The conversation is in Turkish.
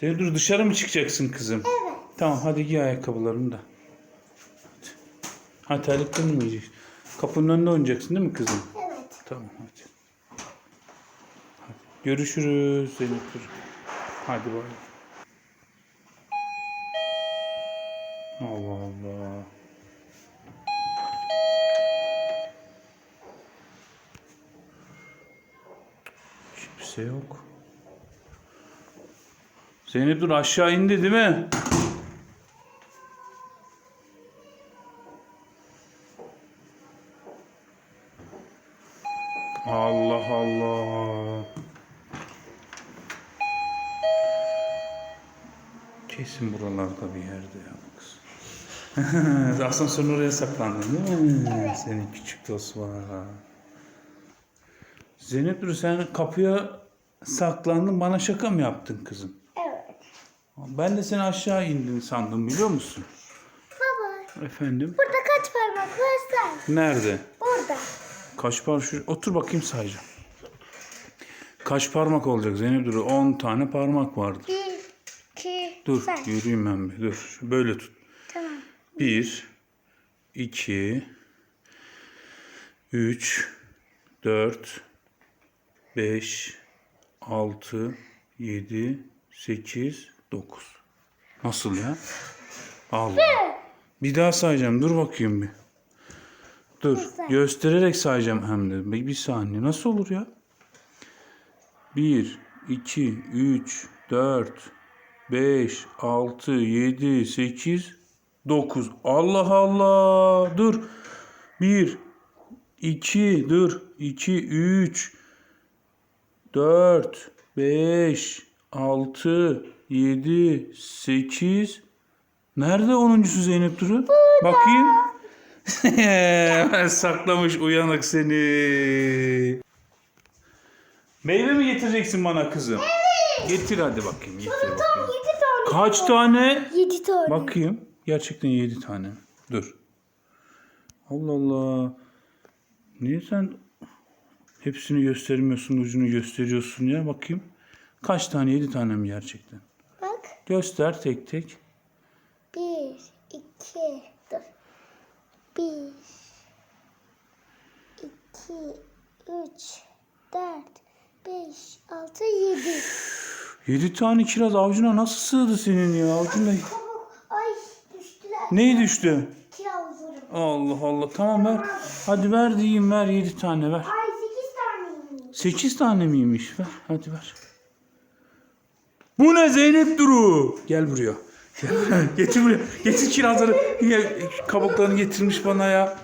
Zeynep dur dışarı mı çıkacaksın kızım? Evet. Tamam hadi giy ayakkabılarını da. Ha terliklerini mi giyeceksin? Kapının önünde oynayacaksın değil mi kızım? Evet. Tamam hadi. hadi. Görüşürüz Zeynep dur. Hadi bay. Allah Allah. Kimse yok. Zeynep dur aşağı indi değil mi? Allah Allah. Kesin buralarda bir yerde ya kız. Asansörün oraya saklandın değil mi? Senin küçük dost var. Zeynep dur sen kapıya saklandın bana şaka mı yaptın kızım? Ben de seni aşağı indin sandım biliyor musun? Baba Efendim? burada kaç parmak var sen? Nerede? Burada. Kaç parmak? Şu, otur bakayım sayacağım. Kaç parmak olacak Zeynep dur? 10 tane parmak vardır. Bir, iki, Dur sen. yürüyeyim ben bir. Dur böyle tut. Tamam. 1 2 3 4 5 6 7 8 9 Nasıl ya? Allah. Bir daha sayacağım. Dur bakayım bir. Dur. Göstererek sayacağım hem de. Bir, bir saniye. Nasıl olur ya? 1 2 3 4 5 6 7 8 9 Allah Allah dur 1 2 dur 2 3 4 5 6 7 8 Nerede 10.sü Zeynep Duru? Bakayım. Saklamış uyanık seni. Meyve mi getireceksin bana kızım? Getir hadi bakayım. Getir Tam bakayım. yedi tane. Kaç tane? Yedi tane. Bakayım. Gerçekten 7 tane. Dur. Allah Allah. Niye sen hepsini göstermiyorsun, ucunu gösteriyorsun ya? Bakayım. Kaç tane? 7 tane mi gerçekten? Bak. Göster tek tek. Bir, iki, dur. Bir, iki, üç, dört, beş, altı, yedi. 7 tane kiraz avucuna nasıl sığdı senin ya? Kabuk. Ay düştüler. Neyi düştü? Kirazlarım. Allah Allah. Tamam ver. Hadi ver diyeyim ver 7 tane ver. Ay sekiz taneymiş. 8 tane miymiş? Ver. Hadi ver. Bu ne Zeynep Duru? Gel buraya. Getir buraya. Getir kirazları. Niye kabuklarını getirmiş bana ya?